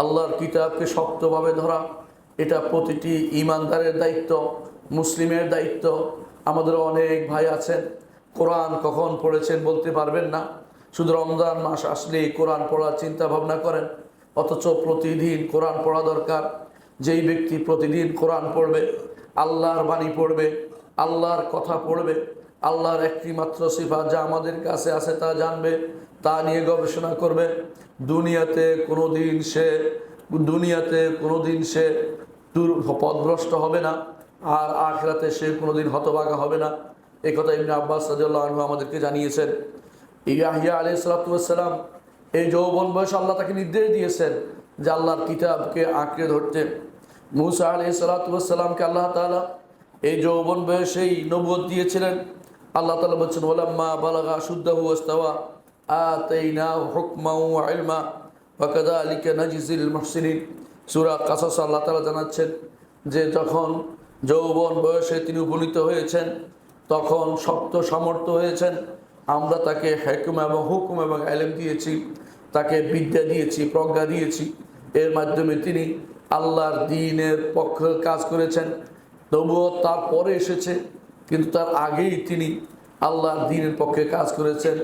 আল্লাহর কিতাবকে শক্তভাবে ধরা, এটা প্রতিটি ইমানদারের দায়িত্ব, মুসলিমের দায়িত্ব। আমাদের অনেক ভাই আছেন, কোরআন কখন পড়েছেন বলতে পারবেন না। শুধু রমজান মাস আসলেই কোরআন পড়ার চিন্তা ভাবনা করেন, অথচ প্রতিদিন কোরআন পড়া দরকার। যেই ব্যক্তি প্রতিদিন কোরআন পড়বে, আল্লাহর বাণী পড়বে, আল্লাহর কথা পড়বে, আল্লাহর একটি মাত্র সিফাত যা আমাদের কাছে আছে তা জানবে, তা নিয়ে গবেষণা করবে দুনিয়াতে কোনো দিন সে, দুনিয়াতে কোনো দিন সে দূর পথভ্রষ্ট হবে না, আর আখরাতে সে কোনো দিন হতবাগা হবে না। এই কথা আব্বাস সাল্লাহ আনহু আমাদেরকে জানিয়েছেন। ইয়াহিয়া আলি সালাতাম এই যৌবন বয়স আল্লাহ তাকে নির্দেশ দিয়েছেন যে আল্লাহর কিতাবকে আঁকড়ে ধরতে। মুসা আলি সালাতামকে আল্লাহ তালা এই যৌবন বয়সেই নবুয়ত দিয়েছিলেন। আল্লাহ তালা বলছেন ওলাম্মা বালাগা শুদ্ধাহু ওস্তাওয়া জানাচ্ছেন যে যখন যৌবন বয়সে তিনি উপনীত হয়েছেন, তখন শক্ত সামর্থ্য হয়েছেন। আমরা তাকে হেকুম এবং হুকুম এবং এলেম দিয়েছি, তাকে বিদ্যা দিয়েছি, প্রজ্ঞা দিয়েছি। এর মাধ্যমে তিনি আল্লাহর দিনের পক্ষে কাজ করেছেন। তবুও তারপরে এসেছে, কিন্তু তার আগেই তিনি আল্লাহর দিনের পক্ষে কাজ করেছেন।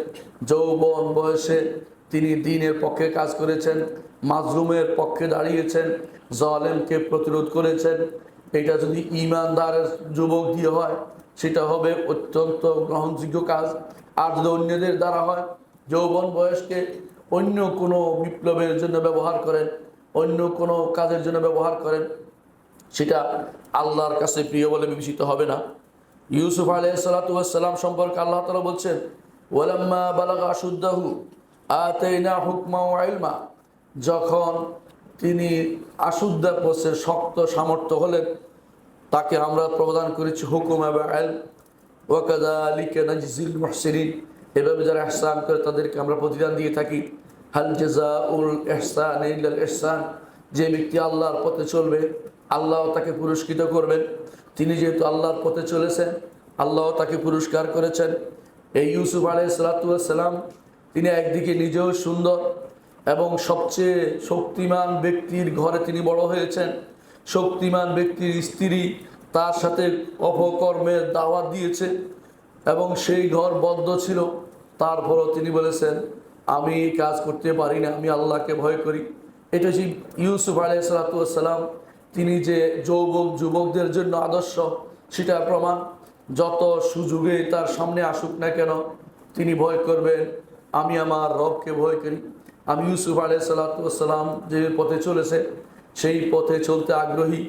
যৌবন বয়সে তিনি দিনের পক্ষে কাজ করেছেন, মাজলুমের পক্ষে দাঁড়িয়েছেন, জলেমকে প্রতিরোধ করেছেন। এটা যদি ইমানদারের যুবক দিয়ে হয়, সেটা হবে অত্যন্ত গ্রহণযোগ্য কাজ। আর যদি অন্যদের দ্বারা হয়, যৌবন বয়সকে অন্য কোনো বিপ্লবের জন্য ব্যবহার করেন, অন্য কোনো কাজের জন্য ব্যবহার করেন, সেটা আল্লাহর কাছে প্রিয় বলে বিবেচিত হবে না। ইউসুফ আলাই সালাতাম সম্পর্কে আল্লাহ তালা বলছেন, ওয়ালাম্মা বালাগা সুদ্দাহু আতেইনা হুকমা আইলমা যখন তিনি আশুদ্ধা পোষের শক্ত সামর্থ্য হলেন, তাকে আমরা প্রদান করেছি হুকুম এবং আইল ওয়াকাদা আলীকে নাজিল মহসিরিন এভাবে যারা এহসান করে, তাদেরকে আমরা প্রতিদান দিয়ে থাকি। হাল জেজা উল এহসান ইল্লাল এহসান যে ব্যক্তি আল্লাহর পথে চলবে, আল্লাহ তাকে পুরস্কৃত করবেন। তিনি যেহেতু আল্লাহর পথে চলেছেন আল্লাহ তাকে পুরস্কার করেছেন। এই ইউসুফ আলাই সালাতাম তিনি একদিকে নিজেও সুন্দর এবং সবচেয়ে শক্তিমান ব্যক্তির ঘরে তিনি বড় হয়েছেন। শক্তিমান ব্যক্তির স্ত্রী তার সাথে অপকর্মের দাওয়াত দিয়েছে এবং সেই ঘর বদ্ধ ছিল। তারপরও তিনি বলেছেন, আমি কাজ করতে পারি না, আমি আল্লাহকে ভয় করি। এটা হচ্ছে ইউসুফ আলাই সালাতাম তিনি যে যৌবক, যুবকদের জন্য আদর্শ সেটা প্রমাণ যত সুযোগে তার সামনে আসুক না কেন, তিনি ভয় করবেন, আমি আমার রবকে ভয় করি। আমি ইউসুফ আলাই সালাতাম যে পথে চলেছে, সেই পথে চলতে আগ্রহী।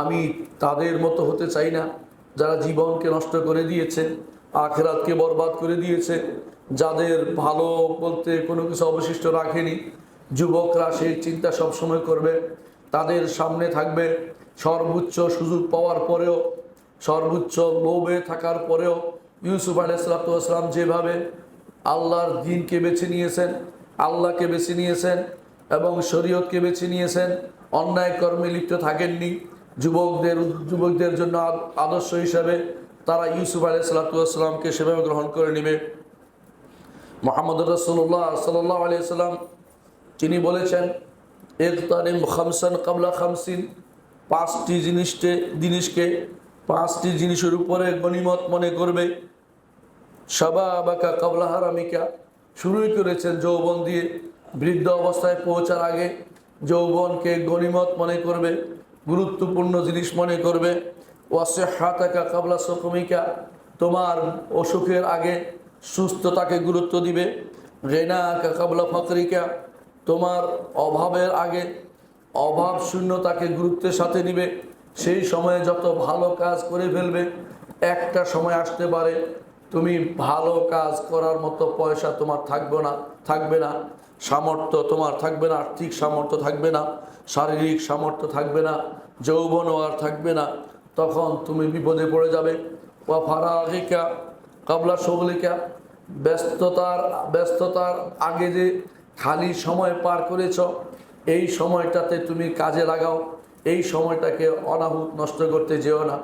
আমি তাদের মতো হতে চাই না, যারা জীবনকে নষ্ট করে দিয়েছে আখেরাতকে বরবাদ করে দিয়েছে যাদের ভালো বলতে কোনো কিছু অবশিষ্ট রাখেনি। যুবকরা সেই চিন্তা সবসময় করবে। তাদের সামনে থাকবে সর্বোচ্চ সুযোগ পাওয়ার পরেও, সর্বোচ্চ লোভে থাকার পরেও ইউসুফ আলাইসালাম যেভাবে আল্লাহর দিনকে বেছে নিয়েছেন, আল্লাহকে বেছে নিয়েছেন এবং শরীয়তকে বেছে নিয়েছেন, অন্যায় কর্মে লিপ্ত থাকেননি, যুবকদের যুবকদের জন্য আদর্শ হিসাবে তারা ইউসুফ আলাই সাল্লাতামকে সেভাবে গ্রহণ করে নেবে। মোহাম্মদ রসুল্লাহ সাল্লাহ আলিয়া তিনি বলেছেন ইকতারিম খামসান কাবলা খামসিন, পাঁচটি জিনিসকে জিনিসকে, পাঁচটি জিনিসের উপরে গণিমত মনে করবে। সাবা আবাকা কাবলা হারামিকা, শুরুই করেছেন যৌবন দিয়ে, বৃদ্ধ অবস্থায় পৌঁছার আগে যৌবনকে গণিমত মনে করবে, গুরুত্বপূর্ণ জিনিস মনে করবে। ওয়াসে হাতাকা কাবলা সকমিকা, তোমার অসুখের আগে সুস্থতাকে গুরুত্ব দিবে। রেনা আঁকা কাবলা ফকরিকা তোমার অভাবের আগে অভাব শূন্যতাকে গুরুত্বের সাথে নিবে। সেই সময়ে যত ভালো কাজ করে ফেলবে, একটা সময় আসতে পারে, তুমি ভালো কাজ করার মতো পয়সা তোমার থাকবে না থাকবে না। সামর্থ্য তোমার থাকবে না, আর্থিক সামর্থ্য থাকবে না, শারীরিক সামর্থ্য থাকবে না, যৌবনও আর থাকবে না। তখন তুমি বিপদে পড়ে যাবে। বা ফারাহিকা কাবলা সগলিকা ব্যস্ততার ব্যস্ততার আগে যে খালি সময় পার করেছ, এই সময়টাতে তুমি কাজে লাগাও, এই সময়টাকে অনাহুত নষ্ট করতে যেও না।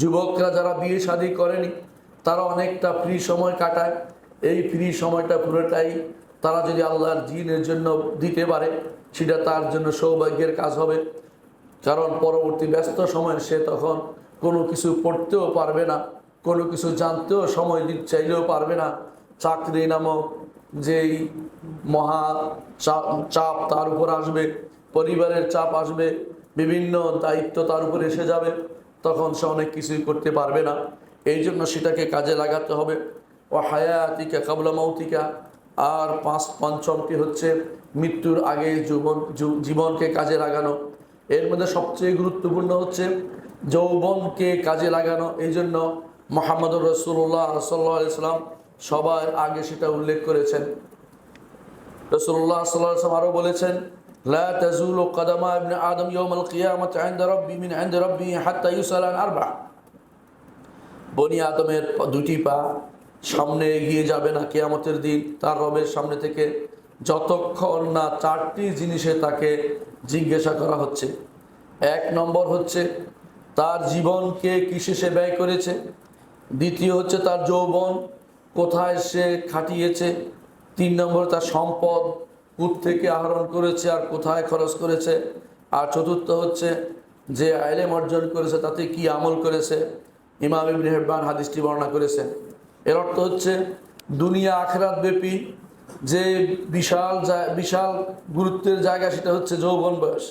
যুবকরা যারা বিয়ে শাদী করেনি, তারা অনেকটা ফ্রি সময় কাটায়। এই ফ্রি সময়টা পুরোটাই তারা যদি আল্লাহর জিনের জন্য দিতে পারে, সেটা তার জন্য সৌভাগ্যের কাজ হবে। কারণ পরবর্তী ব্যস্ত সময়ে সে তখন কোনো কিছু পড়তেও পারবে না, কোনো কিছু জানতেও সময় চাইলেও পারবে না। চাকরি নামক যেই মহা চাপ তার উপর আসবে, পরিবারের চাপ আসবে, বিভিন্ন দায়িত্ব তার উপর এসে যাবে, তখন সে অনেক কিছুই করতে পারবে না। এই জন্য সেটাকে কাজে লাগাতে হবে। ও হায়াতিকা কাবলা মৌতিকা আর পাঁচ, পঞ্চমটি হচ্ছে মৃত্যুর আগে জীবন জীবনকে কাজে লাগানো। এর মধ্যে সবচেয়ে গুরুত্বপূর্ণ হচ্ছে যৌবনকে কাজে লাগানো। এই জন্য মোহাম্মদ রসুল্লাহ সাল্লাহ ইসলাম সবার আগে সেটা উল্লেখ করেছেন। রসুল্লাহ সাল্লাম আরও বলেছেন, লা তাজুল কাদামা ইবনে আদম ইয়াউমাল কিয়ামাতি ইনদা রাব্বি মিন ইনদা রাব্বি হাত্তা ইউসালান আরবা বনি আদমের দুটি পা সামনে এগিয়ে যাবে না কেয়ামতের দিন, তার রবের সামনে থেকে যতক্ষণ না চারটি জিনিসে তাকে জিজ্ঞাসা করা হচ্ছে। এক নম্বর হচ্ছে, তার জীবনকে কিসে সে ব্যয় করেছে? দ্বিতীয় হচ্ছে, তার যৌবন কোথায় সে খাটিয়েছে? তিন নম্বর তার সম্পদ কুত থেকে আহরণ করেছে আর কোথায় খরচ করেছে? আর চতুর্থ হচ্ছে যে আইলেম অর্জন করেছে তাতে কি আমল করেছে? ইমাম ইবনে হেব্বান হাদিসটি বর্ণনা করেছেন এর অর্থ হচ্ছে দুনিয়া আখরাত ব্যাপী যে বিশাল বিশাল গুরুত্বের জায়গা সেটা হচ্ছে যৌবন বয়স।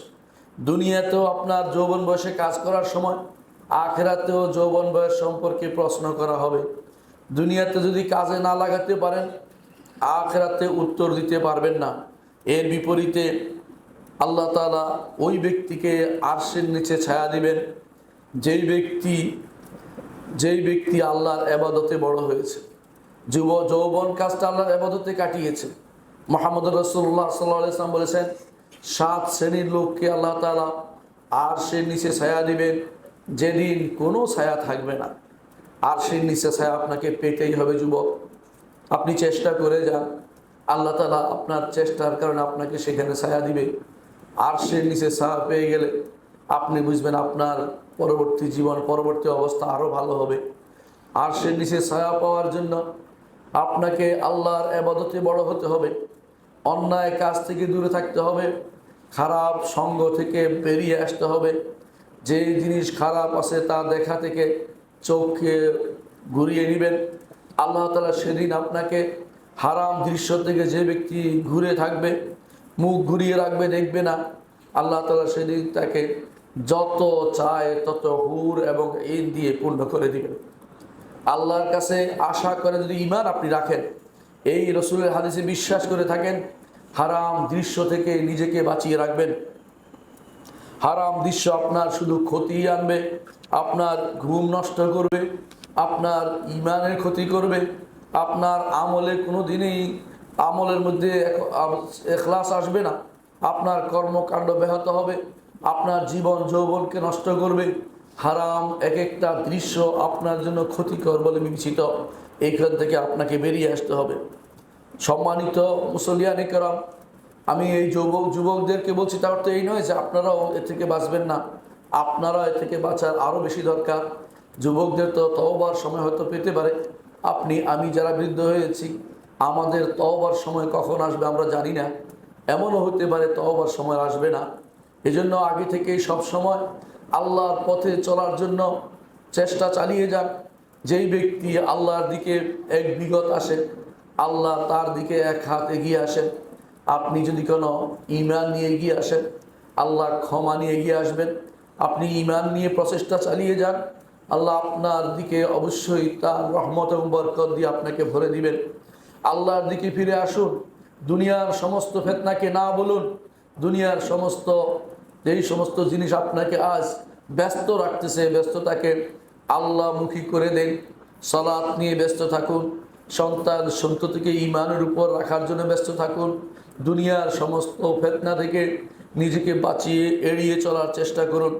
দুনিয়াতেও আপনার যৌবন বয়সে কাজ করার সময় আখেরাতেও যৌবন বয়স সম্পর্কে প্রশ্ন করা হবে। দুনিয়াতে যদি কাজে না লাগাতে পারেন, আখেরাতে উত্তর দিতে পারবেন না। এর বিপরীতে আল্লাহ তালা ওই ব্যক্তিকে আরশের নিচে ছায়া দিবেন, যেই ব্যক্তি যেই ব্যক্তি আল্লাহর এবাদতে বড় হয়েছে। যুব, যৌবন কাজটা আল্লাহর এবাদতে কাটিয়েছে। মোহাম্মদ রসুল্লাহ সাল্লাহ ইসলাম বলেছেন, সাত শ্রেণির লোককে আল্লাহ তালা আর সে নিচে ছায়া দিবেন, যেদিন কোনো ছায়া থাকবে না। আর সে নিচে ছায়া আপনাকে পেতেই হবে, যুবক। আপনি চেষ্টা করে যান। আল্লাহ তালা আপনার চেষ্টার কারণে আপনাকে সেখানে ছায়া দিবে। আর সে নিচে ছায়া পেয়ে গেলে আপনি বুঝবেন আপনার পরবর্তী জীবন, পরবর্তী অবস্থা আরও ভালো হবে। আর সে নিচে ছায়া পাওয়ার জন্য আপনাকে আল্লাহর এবাদতে বড় হতে হবে। অন্যায় কাজ থেকে দূরে থাকতে হবে। খারাপ সঙ্গ থেকে বেরিয়ে আসতে হবে। যে জিনিস খারাপ আছে তা দেখা থেকে চোখকে ঘুরিয়ে নেবেন। আল্লাহ তালা সেদিন আপনাকে হারাম দৃশ্য থেকে যে ব্যক্তি ঘুরে থাকবে, মুখ ঘুরিয়ে রাখবে, দেখবে না। আল্লাহ তালা সেদিন তাকে যত চায় তত হুর এবং ইন দিয়ে পূর্ণ করে দিবেন। আল্লাহর কাছে আশা করে যদি ইমান আপনি রাখেন, এই রসুলের হাদিসে বিশ্বাস করে থাকেন, হারাম দৃশ্য থেকে নিজেকে বাঁচিয়ে রাখবেন। হারাম দৃশ্য আপনার শুধু ক্ষতি আনবে, আপনার ঘুম নষ্ট করবে, আপনার ইমানের ক্ষতি করবে, আপনার আমলে কোনো দিনই আমলের মধ্যে এখলাস আসবে না, আপনার কর্মকাণ্ড ব্যাহত হবে, আপনার জীবন যৌবনকে নষ্ট করবে। হারাম এক একটা দৃশ্য আপনার জন্য ক্ষতিকর বলে বিবেচিত। এইখান থেকে আপনাকে বেরিয়ে আসতে হবে। সম্মানিত মুসলিয়ানি কেরাম আমি এই যুবক যুবকদেরকে বলছি, তার অর্থ এই নয় যে আপনারাও এ থেকে বাঁচবেন না। আপনারা এ থেকে বাঁচার আরও বেশি দরকার। যুবকদের তো তওবার সময় হয়তো পেতে পারে। আপনি, আমি যারা বৃদ্ধ হয়েছি, আমাদের তওবার সময় কখন আসবে আমরা জানি না। এমনও হতে পারে তওবার সময় আসবে না। এজন্য আগে থেকেই সব সময় আল্লাহর পথে চলার জন্য চেষ্টা চালিয়ে যান। যেই ব্যক্তি আল্লাহর দিকে এক বিগত আসে, আল্লাহ তার দিকে এক হাত এগিয়ে আসেন। আপনি যদি কোনো ইমরান নিয়ে এগিয়ে আসেন, আল্লাহ ক্ষমা নিয়ে এগিয়ে আসবেন। আপনি ইমান নিয়ে প্রচেষ্টা চালিয়ে যান। আল্লাহ আপনার দিকে অবশ্যই তার রহমত এবং বরকত দিয়ে আপনাকে ভরে দিবেন। আল্লাহর দিকে ফিরে আসুন। দুনিয়ার সমস্ত ফেতনাকে না বলুন। দুনিয়ার সমস্ত, যেই সমস্ত জিনিস আপনাকে আজ ব্যস্ত রাখতেছে, ব্যস্ততাকে আল্লাহমুখী করে দেন। সালাত নিয়ে ব্যস্ত থাকুন। সন্তান সন্ততিকে ইমানের উপর রাখার জন্য ব্যস্ত থাকুন। দুনিয়ার সমস্ত ফেতনা থেকে নিজেকে বাঁচিয়ে এড়িয়ে চলার চেষ্টা করুন।